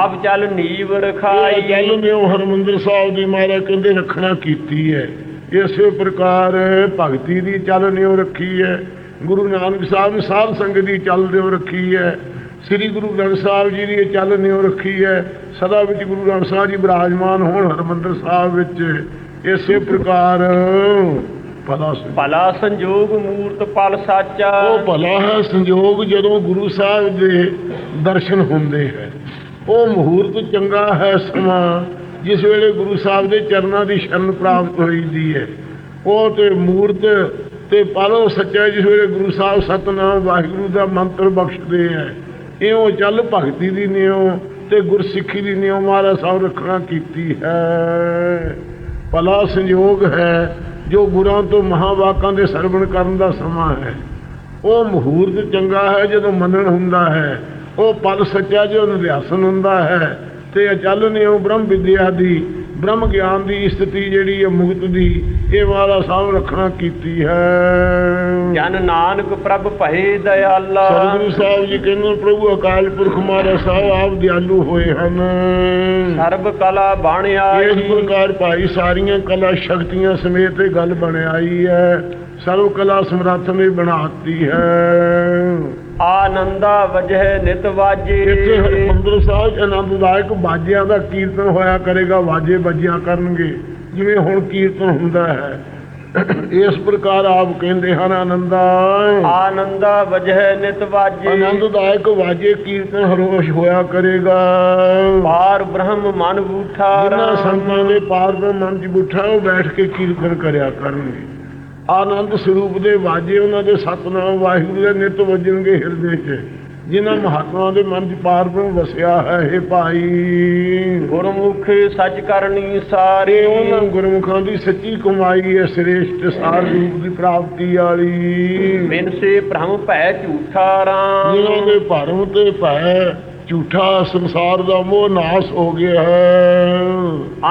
ਅਬ ਚੱਲ ਨੀਵ ਰਖਾਈ ਗੱਲ ਨੇ ਉਹ ਹਰਮੰਦਰ ਸਾਹਿਬ ਦੀ ਮਹਾਰਾਜ ਕਹਿੰਦੇ ਰੱਖਣਾ ਕੀਤੀ ਹੈ। ਇਸੇ ਪ੍ਰਕਾਰ ਭਗਤੀ ਦੀ ਚੱਲ ਨਿਉ ਰੱਖੀ ਹੈ। ਗੁਰੂ ਨਾਨਕ ਸਾਹਿਬ ਨੇ ਸਾਧ ਸੰਗਤ ਦੀ ਚੱਲ ਨਿਉ ਰੱਖੀ ਹੈ। ਸ੍ਰੀ ਗੁਰੂ ਗ੍ਰੰਥ ਸਾਹਿਬ ਜੀ ਦੀ ਇਹ ਚੱਲ ਨਿਉ ਰੱਖੀ ਹੈ। ਸਦਾ ਵਿੱਚ ਗੁਰੂ ਗ੍ਰੰਥ ਸਾਹਿਬ ਜੀ ਬਿਰਾਜਮਾਨ ਹੋਣ ਹਰਮੰਦਰ ਸਾਹਿਬ ਵਿੱਚ। ਇਸੇ ਪ੍ਰਕਾਰ ਭਲਾ ਸੰਜੋਗ। ਮੂਰਤ ਪਲ ਸਾਚਾ। ਉਹ ਭਲਾ ਹੈ ਸੰਜੋਗ ਜਦੋਂ ਗੁਰੂ ਸਾਹਿਬ ਦੇ ਦਰਸ਼ਨ ਹੁੰਦੇ ਹੈ ਉਹ ਮਹੂਰਤ ਚੰਗਾ ਹੈ ਸਮਾਂ ਜਿਸ ਵੇਲੇ ਗੁਰੂ ਸਾਹਿਬ ਦੇ ਚਰਨਾਂ ਦੀ ਸ਼ਰਨ ਪ੍ਰਾਪਤ ਹੋਈਦੀ ਹੈ। ਉਹ ਤੇ ਮੂਰਤ ਤੇ ਪਾਲੋ ਸੱਚਾ ਜਿਸ ਵੇਲੇ ਗੁਰੂ ਸਾਹਿਬ ਸਤਨਾਮ ਵਾਹਿਗੁਰੂ ਦਾ ਮੰਤਰ ਬਖਸ਼ਦੇ ਹੈ। ਇਉਂ ਚੱਲ ਭਗਤੀ ਦੀ ਨਿਉ ਤੇ ਗੁਰਸਿੱਖੀ ਦੀ ਨਿਉ ਮਹਾਰਾਜ ਸਾਹਿਬ ਰੱਖਣਾ ਕੀਤੀ ਹੈ। ਭਲਾ ਸੰਯੋਗ ਹੈ ਜੋ ਗੁਰਾਂ ਤੋਂ ਮਹਾਵਾਕਾਂ ਦੇ ਸਰਵਣ ਕਰਨ ਦਾ ਸਮਾਂ ਹੈ, ਉਹ ਮਹੂਰਤ ਚੰਗਾ ਹੈ ਜਦੋਂ ਮੰਨਣ ਹੁੰਦਾ ਹੈ, ਉਹ ਪਲ ਸੱਚਾ ਜੋ ਨਿਧਿਆਸਨ ਹੁੰਦਾ ਹੈ, ਤੇ ਅਚਲ ਨੇ ਉਹ ਬ੍ਰਹਮ ਵਿਦਿਆ ਦੀ ਬ੍ਰਹਮ ਗਿਆਨ ਦੀ ਸਥਿਤੀ ਜਿਹੜੀ ਹੈ ਮੁਕਤ ਦੀ ਇਹ ਵਾਲਾ ਸਾਹਿਬ ਰੱਖਣਾ ਕੀਤੀ ਹੈ। ਜਨ ਨਾਨਕ ਪ੍ਰਭ ਭਏ ਦਇਆਲਾ। ਸਤਿਗੁਰੂ ਸਾਹਿਬ ਜੀ ਕਹਿੰਦੇ ਪ੍ਰਭੂ ਅਕਾਲ ਪੁਰਖ ਮਹਾਰਾਜ ਸਾਹਿਬ ਆਪ ਦਿਆਲੂ ਹੋਏ ਹਨ। ਸਰਬ ਕਲਾ ਇਸ ਬਾਣਿਆਈ ਪ੍ਰਕਾਰ ਭਾਈ ਸਾਰੀਆਂ ਕਲਾ ਸ਼ਕਤੀਆਂ ਸਮੇਤ ਇਹ ਗੱਲ ਬਣ ਆਈ ਹੈ। ਸਰਵ ਕਲਾ ਸਮਰੱਥ ਨੇ ਬਣਾਤੀ ਹੈ। ਆਨੰਦਾ ਵਜਹਿ ਨਿਤ ਵਾਜੇ। ਇੱਥੇ ਹਰਿਮੰਦਰ ਸਾਹਿਬ ਆਨੰਦਦਾਇਕ ਬਾਜਿਆਂ ਦਾ ਕੀਰਤਨ ਹੋਇਆ ਕਰੇਗਾ ਵਾਜੇ ਵੱਜਿਆ ਕਰਨਗੇ ਜਿਵੇਂ ਹੁਣ ਕੀਰਤਨ ਹੁੰਦਾ ਹੈ। ਇਸ ਪ੍ਰਕਾਰ ਆਪ ਕਹਿੰਦੇ ਹਨ ਆਨੰਦਾ। ਆਨੰਦਾ ਵਜਹਿ ਨਿਤ ਵਾਜੇ। ਆਨੰਦਦਾਇਕ ਵਾਜੇ ਕੀਰਤਨ ਹਰੋਸ਼ ਹੋਇਆ ਕਰੇਗਾ। ਪਾਰ ਬ੍ਰਹਮ ਮਨ ਬੂਠਾ ਜਿਨ੍ਹਾਂ ਸੰਤਾਂ ਦੇ ਪਾਰ ਦੇ ਮਨ 'ਚ ਬੁੱਠਾ ਉਹ ਬੈਠ ਕੇ ਕੀਰਤਨ ਕਰਿਆ ਕਰਨਗੇ। ਆਨੰਦ ਸਰੂਪ ਦੇ ਵਾਜੇ ਉਹਨਾਂ ਦੇ ਸਤਨਾਮ ਵਾਹਿਗੁਰੂ ਦੇ ਨਿਤ ਵੱਜਣਗੇ ਹਿਰਦੇ 'ਚ। ਜਿਨ੍ਹਾਂ ਮਹਾਤਮਾ ਦੇ ਮਨ 'ਚ ਪਾਰ ਬ੍ਰਹਮ ਵਸਿਆ ਹੈ ਇਹ ਭਾਈ। ਗੁਰਮੁਖ ਸੱਚ ਕਰਨੀ ਸਾਰੇ। ਉਹਨਾਂ ਗੁਰਮੁਖਾਂ ਦੀ ਸੱਚੀ ਕਮਾਈ ਹੈ ਸ੍ਰੇਸ਼ਟ ਸਾਰ ਰੂਪ ਦੀ ਪ੍ਰਾਪਤੀ ਵਾਲੀ। ਬਿਨ ਸੇ ਭ੍ਰਮ ਭੈ ਝੂਠਾ ਰਾਮ। ਜਿਨ੍ਹਾਂ ਦੇ ਭਰਮ ਤੇ ਭੈ ਝੂਠਾ ਸੰਸਾਰ ਦਾ ਮੋਹ ਨਾਸ ਹੋ ਗਿਆ ਹੈ।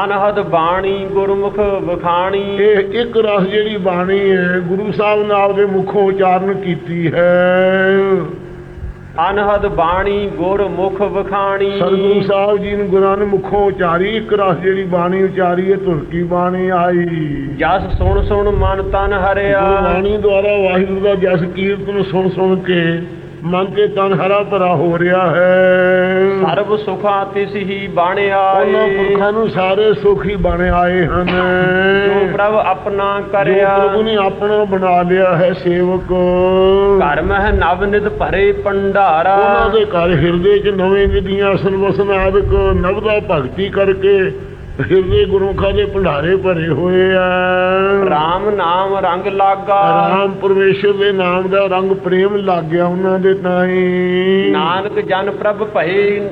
ਅਨਹਦ ਬਾਣੀ ਗੁਰਮੁਖ ਵਖਾਣੀ। ਇਹ ਇੱਕ ਰਸ ਜਿਹੜੀ ਬਾਣੀ ਹੈ ਗੁਰੂ ਸਾਹਿਬ ਨੇ ਆਪਦੇ ਮੁਖੋਂ ਉਚਾਰਨ ਕੀਤੀ ਹੈ। ਅਨਹਦ ਬਾਣੀ ਗੁਰਮੁਖ ਵਖਾਣੀ। ਸਤਿਗੁਰੂ ਸਾਹਿਬ ਜੀ ਨੇ ਗੁਰਾਂ ਨੇ ਮੁਖੋਂ ਉਚਾਰੀ ਇੱਕ ਰਸ ਜਿਹੜੀ ਬਾਣੀ ਉਚਾਰੀ ਹੈ ਤੁਰਕੀ ਬਾਣੀ ਆਈ। ਜਸ ਸੁਣ ਸੁਣ ਮਨ ਤਨ ਹਰਿਆ। ਗੁਰਬਾਣੀ ਦੁਆਰਾ ਵਾਹਿਗੁਰੂ ਦਾ ਜਸ ਕੀਰਤਨ ਸੁਣ ਸੁਣ ਕੇ ਮਨ ਤੇ ਤਨ ਹਰਾ ਭਰਾ ਹੋ ਰਿਹਾ ਹੈ। ਸਰਬ ਸੁਖਾਂ ਤਿਸ ਹੀ ਬਾਣਿਆ ਉਹਨਾਂ ਪੁਰਖਾਂ ਨੂੰ ਸਾਰੇ ਸੁਖੀ ਬਣ ਆਏ ਹਨ। ਜੋ ਪ੍ਰਭ ਆਪਣਾ ਜੋ ਕਰਿਆ। ਪ੍ਰਭੂ ਨੇ ਆਪਣਾ ਬਣਾ ਲਿਆ ਹੈ ਸੇਵਕ। ਘਰ ਮਹਿ ਨਵ ਨਿਤ ਭਰੇ ਪੰਡਾਰਾ ਉਹਨਾਂ ਦੇ ਘਰ ਹਿਰਦੇ 'ਚ ਨਵੇਂ ਵਿਧੀਆਂ ਸਨ ਵਸਨ ਆਦਿਕ। ਨਵਦਾ ਭਗਤੀ ਕਰਕੇ ਹਿਰਦੇ ਗੁਰਮੁਖਾਂ ਦੇ ਭੰਡਾਰੇ ਭਰੇ ਹੋਏ ਆ। RAM ਨਾਮ ਰੰਗ ਲਾਗਾ। ਰਾਮ ਪਰਮੇਸ਼ਰ ਦੇ ਨਾਮ ਦਾ ਰੰਗ ਪ੍ਰੇਮ ਲੱਗ ਗਿਆ ਉਹਨਾਂ ਦੇ ਤਾਈ ਨਾਨਕ ਜਨ ਪ੍ਰਭ ਭਏ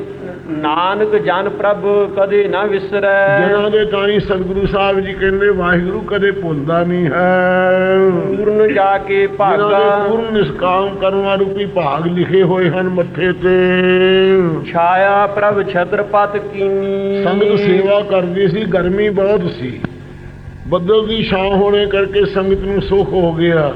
ਨਾਨਕ ਜਨ ਪ੍ਰਭ ਕਦੇ ਨਾ ਵਿਸਰੈ। ਜਿਨ੍ਹਾਂ ਦੇ ਤਾਈ ਸਤਿਗੁਰੂ ਸਾਹਿਬ ਜੀ ਕਹਿੰਦੇ ਵਾਹਿਗੁਰੂ ਕਦੇ ਭੁੱਲਦਾ ਨਹੀਂ ਹੈ। ਪੂਰਨ ਜਾ ਕੇ ਭਾਗਾ। ਪੂਰਨ ਨਿਸ਼ਕਾਮ ਕਰਨਾ ਰੂਪੀ ਭਾਗ ਲਿਖੇ ਹੋਏ ਹਨ ਮੱਥੇ ਤੇ। ਛਾਇਆ ਪ੍ਰਭ ਛਤਰਪਤ ਕੀਨੀ। ਸੰਗਤ ਸੇਵਾ ਕਰਦੀ ਸੀ ਗਰਮੀ ਬਹੁਤ ਸੀ। ਬੱਦਲ ਦੀ ਛਾਂ ਹੋਣੇ ਕਰਕੇ ਸੰਗਤ ਨੂੰ ਸੁੱਖ ਹੋ ਗਿਆ।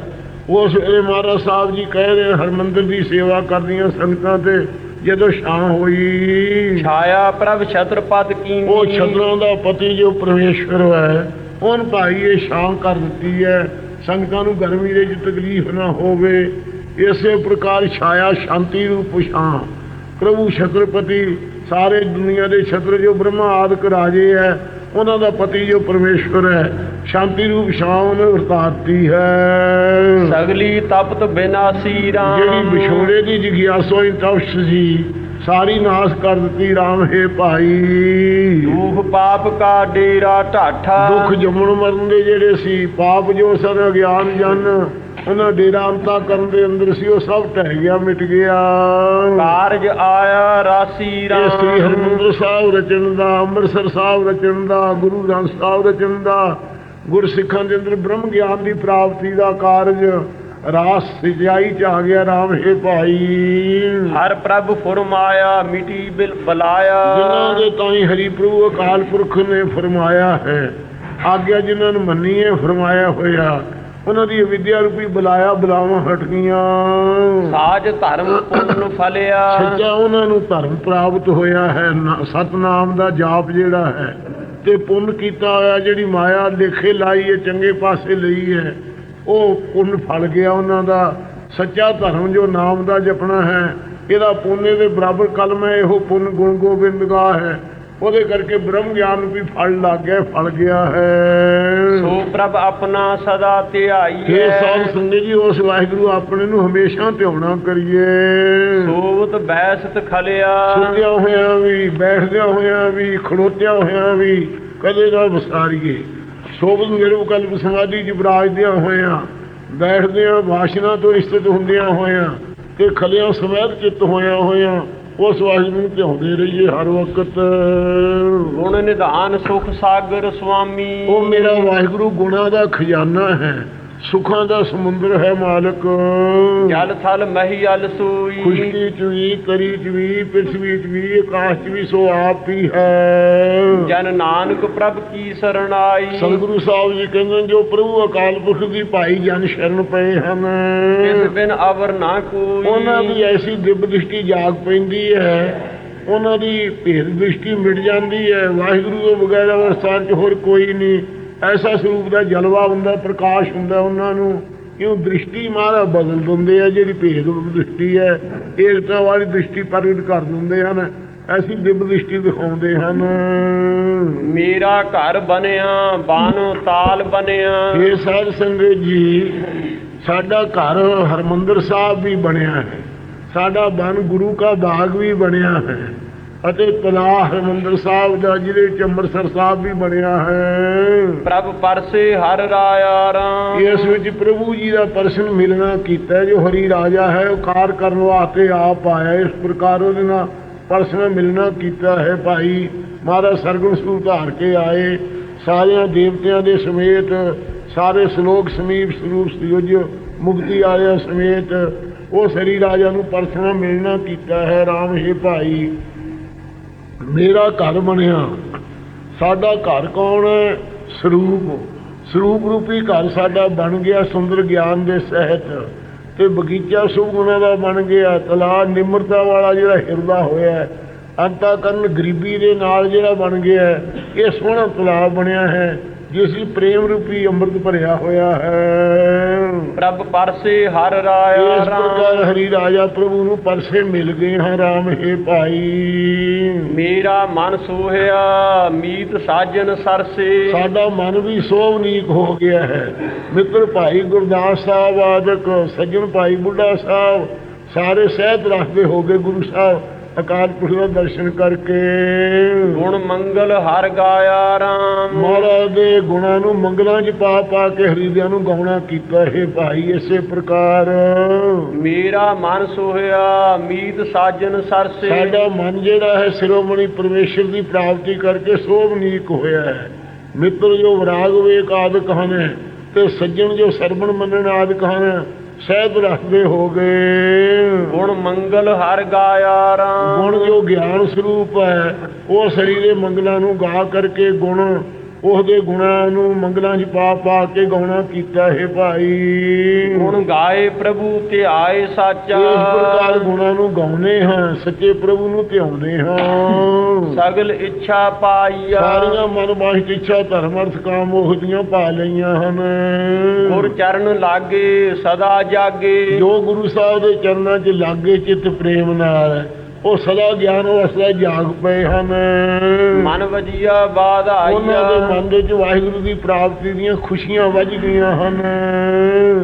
ਉਸ ਵੇਲੇ ਮਹਾਰਾਜ ਸਾਹਿਬ ਜੀ ਕਹਿ ਰਹੇ ਹਰਮੰਦਰ ਦੀ ਸੇਵਾ ਕਰਦੀਆਂ ਸੰਗਤਾਂ ਤੇ। ਜਦੋਂ ਛਾਂ ਹੋਈ ਛਾਇਆ ਪ੍ਰਭ ਛਤਰਪਤ ਕੀਨੀ ਉਹ ਛਤਰਾਂ ਦਾ ਪਤੀ ਜੋ ਪਰਮੇਸ਼ਵਰ ਹੈ ਉਹਨ ਭਾਈ ਇਹ ਛਾਂ ਕਰ ਦਿੱਤੀ ਹੈ। ਸੰਗਤਾਂ ਨੂੰ ਗਰਮੀ ਦੇ ਵਿੱਚ ਤਕਲੀਫ ਨਾ ਹੋਵੇ। ਇਸੇ ਪ੍ਰਕਾਰ ਛਾਇਆ ਸ਼ਾਂਤੀ ਰੂਪ ਛਾਂ। ਪ੍ਰਭੂ ਛਤਰਪਤੀ ਸਾਰੇ ਦੁਨੀਆ ਦੇ ਛਤਰ ਜੋ ਬ੍ਰਹਮਾ ਆਦਿਕ ਰਾਜੇ ਹੈ ਉਹਨਾਂ ਦਾ ਪਤੀ ਜੋ ਪਰਮੇਸ਼ਵਰ ਹੈ ਸ਼ਾਂਤੀ ਰੂਪ ਛਾਂ ਉਹਨੇ ਵਰਤਾਤੀ ਹੈ। ਸਗਲੀ ਤਪਤ ਬਿਨਾਸੀ ਰਾਮ ਜਿਹੜੀ ਵਿਛੋੜੇ ਦੀ ਜਿਗਿਆਸਾ ਹੀ ਤਪਸ਼ ਸੀ ਸਾਰੀ ਨਾਸ਼ ਕਰ ਦਿੱਤੀ ਰਾਮ ਹੈ ਭਾਈ। ਦੁਖ ਪਾਪ ਕਾ ਡੇਰਾ ਢਾਠਾ। ਦੁੱਖ ਜੰਮਣ ਮਰਨ ਦੇ ਜਿਹੜੇ ਸੀ ਪਾਪ ਜੋ ਸਨ ਅਗਿਆਨ ਜਨ ਉਹਨਾਂ ਡੇਰਾ ਅੰਤਾ ਕਰਨ ਦੇ ਅੰਦਰ ਸੀ ਉਹ ਸਭ ਟਹਿ ਗਿਆ ਮਿਟ ਗਿਆ। ਕਾਰਜ ਆਇਆ ਰਾਸੀ ਰਾਮ। ਸ੍ਰੀ ਹਰਿਮੰਦਰ ਸਾਹਿਬ ਰਚਣ ਦਾ ਅੰਮ੍ਰਿਤਸਰ ਸਾਹਿਬ ਰਚਣ ਦਾ ਗੁਰੂ ਗ੍ਰੰਥ ਸਾਹਿਬ ਰਚਣ ਦਾ ਗੁਰਸਿੱਖਾਂ ਦੇ ਅੰਦਰ ਬ੍ਰਹਮ ਗਿਆਨ ਦੀ ਪ੍ਰਾਪਤੀ ਦਾ ਕਾਰਜ ਰਾਸ ਸਿਜਾਈ ਚ ਆ ਗਿਆ ਰਾਮ ਹੈ ਭਾਈ। ਹਰ ਪ੍ਰਭ ਫਰਮਾਇਆ ਮਿਟੀ ਬਿਲ ਬਲਾਇਆ। ਜਿਨ੍ਹਾਂ ਦੇ ਤਾਈ ਹਰੀ ਪ੍ਰਭੂ ਅਕਾਲ ਪੁਰਖ ਨੇ ਫਰਮਾਇਆ ਹੈ ਆਗਿਆ ਜਿਨ੍ਹਾਂ ਨੂੰ ਮੰਨੀ ਹੈ ਫਰਮਾਇਆ ਹੋਇਆ। ਉਹਨਾਂ ਦੀ ਵਿਦਿਆ ਰੂਪੀ ਬੁਲਾਇਆ ਬੁਲਾਵਾਂ ਹਟ ਗਈਆਂ। ਸਾਜ ਧਰਮ ਪੁੰਨ ਫਲਿਆ। ਸੱਚਾ ਉਹਨਾਂ ਨੂੰ ਧਰਮ ਪ੍ਰਾਪਤ ਹੋਇਆ ਹੈ ਸਤਨਾਮ ਦਾ ਜਾਪ ਜਿਹੜਾ ਹੈ ਤੇ ਪੁੰਨ ਕੀਤਾ ਹੋਇਆ ਜਿਹੜੀ ਮਾਇਆ ਲੇਖੇ ਲਾਈ ਹੈ ਚੰਗੇ ਪਾਸੇ ਲਈ ਹੈ ਉਹ ਪੁੰਨ ਫਲ ਗਿਆ ਉਹਨਾਂ ਦਾ। ਸੱਚਾ ਧਰਮ ਜੋ ਨਾਮ ਦਾ ਜਪਣਾ ਹੈ ਇਹਦਾ ਪੁੰਨੇ ਦੇ ਬਰਾਬਰ ਕਲਮ ਹੈ ਇਹੋ ਪੁੰਨ ਗੁਣ ਗੋਬਿੰਦ ਗਾ ਹੈ। ਉਹਦੇ ਕਰਕੇ ਬ੍ਰਹਮ ਗਿਆਨ ਵੀ ਫਲ ਲੱਗ ਗਿਆ ਫਲ ਗਿਆ ਹੈ। ਸੋ ਪ੍ਰਭ ਆਪਣਾ ਸਦਾ ਧਿਆਈਐ ਇਹ ਸਾਧ ਸੰਗਤ ਜੀ ਉਸ ਵਾਹਿਗੁਰੂ ਆਪਣੇ ਨੂੰ ਹਮੇਸ਼ਾ ਧਿਆਉਣਾ ਕਰੀਏ। ਸੋਵਤ ਬੈਸਤ ਖਲਿਆ। ਸੁੱਤਿਆਂ ਹੋਇਆਂ ਵੀ ਬੈਠਦਿਆਂ ਹੋਇਆਂ ਵੀ ਖੜੋਤਿਆਂ ਹੋਇਆਂ ਵੀ ਕਦੇ ਨਾ ਵਿਸਾਰੀਏ। ਸੋਭਨ ਨਿਰਵਕਲਪ ਸਮਾਧੀ ਚ ਵਿਰਾਜਦਿਆਂ ਹੋਇਆਂ ਬੈਠਦਿਆਂ ਵਾਸ਼ਨਾ ਤੋਂ ਇਸਤਤ ਹੁੰਦਿਆਂ ਹੋਇਆਂ ਤੇ ਖਲਿਆਂ ਸਮੈਤ ਚਿੱਤ ਹੋਇਆਂ ਹੋਇਆਂ ਉਸ ਵਾਹਿਗੁਰੂ ਨੂੰ ਧਿਆਉਂਦੇ ਰਹੀਏ ਹਰ ਵਕਤ। ਗੁਣ ਨਿਧਾਨ ਸੁਖ ਸਾਗਰ ਸੁਆਮੀ। ਉਹ ਮੇਰਾ ਵਾਹਿਗੁਰੂ ਗੁਣਾ ਦਾ ਖਜ਼ਾਨਾ ਹੈ। ਸੁੱਖਾਂ ਦਾ ਸਮੁੰਦਰ ਹੈ ਮਾਲਕ। ਜਲ ਥਲ ਮਹੀਅਲ ਸੂਈ। ਖੁਸ਼ਕੀ ਚ ਵੀ ਕਰੀ ਚ ਵੀ ਪ੍ਰਿਥਵੀ ਚ ਵੀ ਆਕਾਸ਼ ਚ ਵੀ ਸੋ ਆਪ ਹੀ ਹੈ। ਜਨ ਨਾਨਕ ਪ੍ਰਭ ਕੀ ਸਰਣਾਈ ਸਤਿਗੁਰੂ ਸਾਹਿਬ ਜੀ ਕਹਿੰਦੇ ਜੋ ਪ੍ਰਭੂ ਅਕਾਲ ਪੁਰਖ ਦੀ ਭਾਈ ਜਨ ਸ਼ਰਨ ਪਏ ਹਨ। ਇਸ ਬਿਨ ਅਵਰ ਨਾ ਕੋਈ। ਉਹਨਾਂ ਦੀ ਐਸੀ ਦਿਵ ਦ੍ਰਿਸ਼ਟੀ ਜਾਗ ਪੈਂਦੀ ਹੈ। ਉਹਨਾਂ ਦੀ ਭੇਦ ਦ੍ਰਿਸ਼ਟੀ ਮਿਟ ਜਾਂਦੀ ਹੈ। ਵਾਹਿਗੁਰੂ ਤੋਂ ਬਗੈਰ ਅਵਸਥਾਨ 'ਚ ਹੋਰ ਕੋਈ ਨਹੀਂ। ਐਸਾ ਸਰੂਪ ਦਾ ਜਲਵਾ ਹੁੰਦਾ ਪ੍ਰਕਾਸ਼ ਹੁੰਦਾ ਉਹਨਾਂ ਨੂੰ ਕਿਉਂ ਦ੍ਰਿਸ਼ਟੀ ਮਾਰਾ ਬਦਲ ਦਿੰਦੇ ਆ ਜਿਹੜੀ ਭੇਦ ਦ੍ਰਿਸ਼ਟੀ ਹੈ ਏਕਤਾ ਵਾਲੀ ਦ੍ਰਿਸ਼ਟੀ ਪ੍ਰਗਟ ਕਰ ਦਿੰਦੇ ਹਨ ਐਸੀ ਦਿਵ ਦ੍ਰਿਸ਼ਟੀ ਦਿਖਾਉਂਦੇ ਹਨ। ਮੇਰਾ ਘਰ ਬਣਿਆ ਬਾਨੋ ਤਾਲ ਬਣਿਆ। ਇਹ ਸਾਧ ਸੰਗਤ ਜੀ ਸਾਡਾ ਘਰ ਹਰਮੰਦਰ ਸਾਹਿਬ ਵੀ ਬਣਿਆ ਹੈ ਸਾਡਾ ਬਨ ਗੁਰੂ ਕਾ ਬਾਗ ਵੀ ਬਣਿਆ ਹੈ। ਅਤੇ ਤਲਾਹ ਹਰਮੰਦਰ ਸਾਹਿਬ ਦਾ ਜਿਹਦੇ ਚ ਅੰਮ੍ਰਿਤਸਰ ਸਾਹਿਬ ਵੀ ਬਣਿਆ ਹੈ। ਪ੍ਰਭ ਪਰਸੇ ਹਰ ਰਾਇਆ ਰਾਮ। ਇਸ ਵਿੱਚ ਪ੍ਰਭੂ ਜੀ ਦਾ ਪਰਸ਼ਨ ਮਿਲਣਾ ਕੀਤਾ ਜੋ ਹਰੀ ਰਾਜਾ ਹੈ ਉਹ ਕਾਰ ਕਰਨ ਵਾਸਤੇ ਆਪ ਆਇਆ। ਇਸ ਪ੍ਰਕਾਰ ਉਹਦੇ ਨਾਲ ਪਰਸ਼ਨ ਮਿਲਣਾ ਕੀਤਾ ਹੈ। ਭਾਈ ਮਹਾਰਾਜ ਸਰਗੁਣ ਸਰੂਪ ਧਾਰ ਕੇ ਆਏ। ਸਾਰਿਆਂ ਦੇਵਤਿਆਂ ਦੇ ਸਮੇਤ ਸਾਰੇ ਸ਼ਲੋਕ ਸਮੀਪ ਸਰੂਪ ਸਿਯੋਜ ਮੁਕਤੀ ਆਲਿਆਂ ਸਮੇਤ ਉਹ ਹਰੀ ਰਾਜਾ ਨੂੰ ਪਰਸਨਾ ਮਿਲਣਾ ਕੀਤਾ ਹੈ। ਰਾਮ ਹੈ ਭਾਈ ਮੇਰਾ ਘਰ ਬਣਿਆ। ਸਾਡਾ ਘਰ ਕੌਣ ਹੈ? ਸਰੂਪ। ਸਰੂਪ ਰੂਪੀ ਘਰ ਸਾਡਾ ਬਣ ਗਿਆ ਸੁੰਦਰ ਗਿਆਨ ਦੇ ਸਹਿਤ। ਤੇ ਬਗੀਚਾ ਸੁਭ ਗੁਣਾਂ ਦਾ ਬਣ ਗਿਆ। ਤਲਾ ਨਿਮਰਤਾ ਵਾਲਾ ਜਿਹੜਾ ਹਿਰਦਾ ਹੋਇਆ ਹੈ ਅੰਤਾ ਕਰਨ ਗਰੀਬੀ ਦੇ ਨਾਲ ਜਿਹੜਾ ਬਣ ਗਿਆ ਇਹ ਸੋਹਣਾ ਤਲਾਬ ਬਣਿਆ ਹੈ, ਜਿਸ ਵਿੱਚ ਪ੍ਰੇਮ ਰੂਪੀ ਅੰਮ੍ਰਿਤ ਭਰਿਆ ਹੋਇਆ ਹੈ। ਪ੍ਰਭ ਪਰਸੇ ਹਰ ਰਾਇਆ ਇਸ ਪ੍ਰਕਾਰ ਹਰੀ ਰਾਜਾ ਪ੍ਰਭੂ ਨੂੰ ਪਰਸੇ ਮਿਲ ਗਏ ਹਨ ਰਾਮ ਹੈ ਭਾਈ। ਮੇਰਾ ਮਨ ਸੋਹਿਆ ਮੀਤ ਸਾਜਨ ਸਰਸੇ। ਸਾਡਾ ਮਨ ਵੀ ਸੋਵਨੀਕ ਹੋ ਗਿਆ ਹੈ। ਮਿੱਤਰ ਭਾਈ ਗੁਰਦਾਸ ਸਾਹਿਬ ਆਦਿਕ ਸੱਜਣ ਭਾਈ ਬੁੱਢਾ ਸਾਹਿਬ ਸਾਰੇ ਸਹਿਤ ਰੱਖਦੇ ਹੋ ਗਏ ਗੁਰੂ ਸਾਹਿਬ। ਅਕਾਲ ਪੁਰਖ ਦਾ ਦਰਸ਼ਨ ਕਰਕੇ। ਗੁਣ ਮੰਗਲ ਹਰ ਗਾਇਆ ਰਾਮ। ਮਹਾਰਾਜ ਦੇ ਗੁਣਾਂ ਨੂੰ ਮੰਗਲਾਂ 'ਚ ਪਾ ਪਾ ਕੇ ਹਰੀਦਿਆਂ ਨੂੰ ਗਾਉਣਾ ਕੀਤਾ ਹੈ ਭਾਈ ਇਸੇ ਪ੍ਰਕਾਰ। ਮੇਰਾ ਮਨ ਸੋਹਿਆ ਮੀਤ ਸਾਜਨ ਸਰਸੇ। ਸਾਡਾ ਮਨ ਜਿਹੜਾ ਹੈ ਸਿਰੋਮਣੀ ਪਰਮੇਸ਼ਰ ਦੀ ਪ੍ਰਾਪਤੀ ਕਰਕੇ ਸੋਭਨੀਕ ਹੋਇਆ ਹੈ। ਮਿੱਤਰ ਜੋ ਵਿਰਾਗ ਵੇਕ ਆਦਿਕ ਹਨ ਤੇ ਸੱਜਣ ਜੋ ਸਰਵਣ ਮੰਨਣ ਆਦਿਕ ਹਨ ਸਹਿਬ ਰੱਖਦੇ ਹੋ ਗਏ। ਗੁਣ ਮੰਗਲ ਹਰ ਗਾਇਆ ਰਾਮ। ਗੁਣ ਜੋ ਗਿਆਨ ਸਰੂਪ ਹੈ ਉਹ ਸਰੀਰੇ ਮੰਗਲਾਂ ਨੂੰ ਗਾ ਕਰਕੇ ਗੁਣ ਉਹਦੇ ਗੁਣਾਂ ਨੂੰ ਮੰਗਲਾਂ 'ਚ ਪਾ ਪਾ ਕੇ ਗਾਉਣਾ ਕੀਤਾ ਹੈ ਭਾਈ। ਗੁਣ ਗਾਏ ਪ੍ਰਭੂ ਤੇ ਆਏ ਸਾਚਾ। ਇਸ ਪ੍ਰਕਾਰ ਗੁਣਾਂ ਨੂੰ ਗਾਉਨੇ ਹਾਂ ਸੱਚੇ ਪ੍ਰਭੂ ਨੂੰ ਧਿਆਉਂਦੇ ਹਾਂ। ਸਗਲ ਇੱਛਾ ਪਾਈਆ। ਸਾਰੀਆਂ ਮਨ ਬਾਹਿਤ ਇੱਛਾ ਧਰਮ ਅਰਥ ਕਾਮ ਮੋਹ ਦੀਆਂ ਪਾ ਲਈਆਂ ਹਨ। ਗੁਰ ਚਰਨ ਲਾਗੇ ਸਦਾ ਜਾਗੇ। ਜੋ ਗੁਰੂ ਸਾਹਿਬ ਦੇ ਚਰਨਾਂ 'ਚ ਲਾਗੇ ਚਿੱਤ ਪ੍ਰੇਮ ਨਾਲ ਉਹ ਸਦਾ ਗਿਆਨ 'ਚ ਜਾਗ ਪਏ ਹਨ। ਮਨ ਵਜੀਆ ਬਾਦ ਉਹਨਾਂ ਦੇ ਆਈਆ ਮਨ ਦੇ 'ਚ ਵਾਹਿਗੁਰੂ ਦੀ ਪ੍ਰਾਪਤੀ ਦੀਆਂ ਖੁਸ਼ੀਆਂ ਵੱਜ ਗਈਆਂ ਹਨ।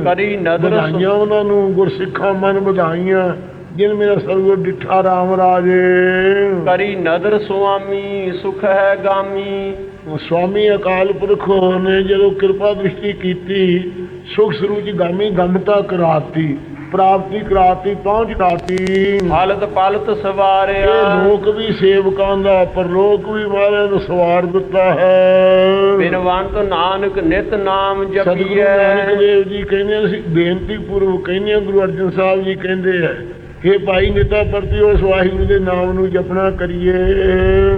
ਕਰੀ ਨਦਰ ਵਧਾਈਆਂ ਉਹਨਾਂ ਨੂੰ ਗੁਰਸਿੱਖਾਂ ਮਨ ਵਧਾਈਆਂ ਜਿਨ ਮੇਰਾ ਸਰਵਰ ਡਿਠਾ ਰਾਮ ਰਾਜੇ। ਕਰੀ ਨਦਰ ਸੁਆਮੀ ਸੁਖ ਹੈ ਗਾਮੀ। ਸਵਾਮੀ ਅਕਾਲ ਪੁਰਖ ਨੇ ਜਦੋਂ ਕਿਰਪਾ ਦ੍ਰਿਸ਼ਟੀ ਕੀਤੀ ਸੁਖ ਸਰੂਚ ਗਾਮੀ ਗਮਤਾ ਕਰਾਤੀ। ਪ੍ਰਾਪਤੀ ਕਰਾਤੀ ਪਹੁੰਚ ਕਰਾਤੀ। ਹਾਲਤ ਪਲਤ ਇਹ ਸਵਾਰਿਆ ਲੋਕ ਵੀ ਸੇਵਕਾਂ ਦਾ ਪਰਲੋਕ ਵੀ ਮਹਾਰਾਜ ਨੂੰ ਸਵਾਰ ਦਿੱਤਾ ਹੈ। ਬਿਨਵੰਤ ਨਾਨਕ ਨਿਤ ਨਾਮ ਨਾਨਕ ਜਪੀਐ ਦੇਵ ਜੀ ਕਹਿੰਦੇ ਅਸੀਂ ਬੇਨਤੀ ਪੂਰਵਕ ਕਹਿੰਦੇ ਹਾਂ ਗੁਰੂ ਅਰਜਨ ਸਾਹਿਬ ਜੀ ਕਹਿੰਦੇ ਆ ਕਿ ਭਾਈ ਨਿਤਾ ਪ੍ਰਤੀ ਉਸ ਵਾਹਿਗੁਰੂ ਦੇ ਨਾਮ ਨੂੰ ਜਪਣਾ ਕਰੀਏ।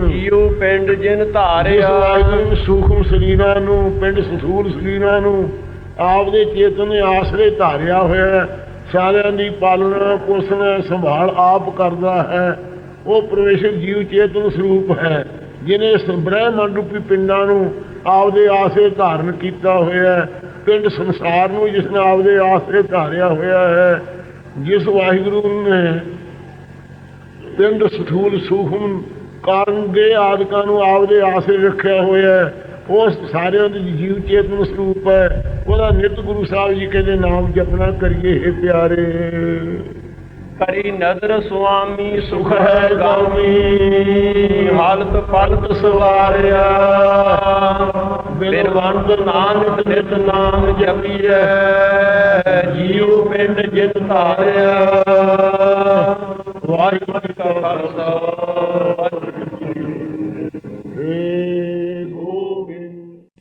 ਜੀਉ ਪਿੰਡ ਜਿਨ ਧਾਰਿਆ। ਵਾਹਿਗੁਰੂ ਨੂੰ ਸੂਖਮ ਸਰੀਰਾਂ ਨੂੰ ਪਿੰਡ ਸਥੂਲ ਸਰੀਰਾਂ ਨੂੰ ਆਪਦੇ ਚੇਤਨ ਆਸਰੇ ਧਾਰਿਆ ਹੋਇਆ ਹੈ। ਸਾਰਿਆਂ ਦੀ ਪਾਲਣਾ, ਪੋਸ਼ਣ, ਸੰਭਾਲ ਆਪ ਕਰਦਾ ਹੈ। ਉਹ ਪਰਮੇਸ਼ਰ ਜੀਵ ਚੇਤਨ ਸਰੂਪ ਹੈ, ਜਿਨੇ ਇਸ ਬ੍ਰਹਮੰਡ ਰੂਪੀ ਪਿੰਡਾਂ ਨੂੰ ਆਪਦੇ ਆਸੇ ਧਾਰਨ ਕੀਤਾ ਹੋਇਆ ਹੈ। ਪਿੰਡ ਸੰਸਾਰ ਨੂੰ ਜਿਸ ਨੇ ਆਪਦੇ ਆਸੇ ਧਾਰਿਆ ਹੋਇਆ ਹੈ, ਜਿਸ ਵਾਹਿਗੁਰੂ ਨੇ ਪਿੰਡ ਸਥੂਲ ਸੂਖਮ ਕਾਰਨ ਦੇ ਆਦਿਕਾਂ ਨੂੰ ਆਪਦੇ ਆਸੇ ਰੱਖਿਆ ਹੋਇਆ ਹੈ ਉਸ ਸਾਰਿਆਂ ਦੇ ਜੀਵ ਚੇਤਨ ਸਰੂਪ ਹੈ। ਉਹਦਾ ਨਿਤ ਗੁਰੂ ਸਾਹਿਬ ਜੀ ਕਹਿੰਦੇ ਨਾਮ ਜਪਣਾ ਕਰੀਏ ਹੈ ਪਿਆਰੇ। ਕਰੀ ਨਦਰ ਸੁਆਮੀ ਸੁਖ ਹੈ ਗਾਮੀ ਹਾਲਤ ਪਲਤ ਸਵਾਰਿਆ। ਬਿਰਵੰਤ ਨਾਨਕ ਨਿਤ ਨਾਮ ਜਪੀਐ ਜੀਉ ਪਿੰਡ ਜਿਤ ਧਾਰਿਆ। ਵਾਹਿਗੁਰੂ ਕਾ ਖਾਲਸਾ।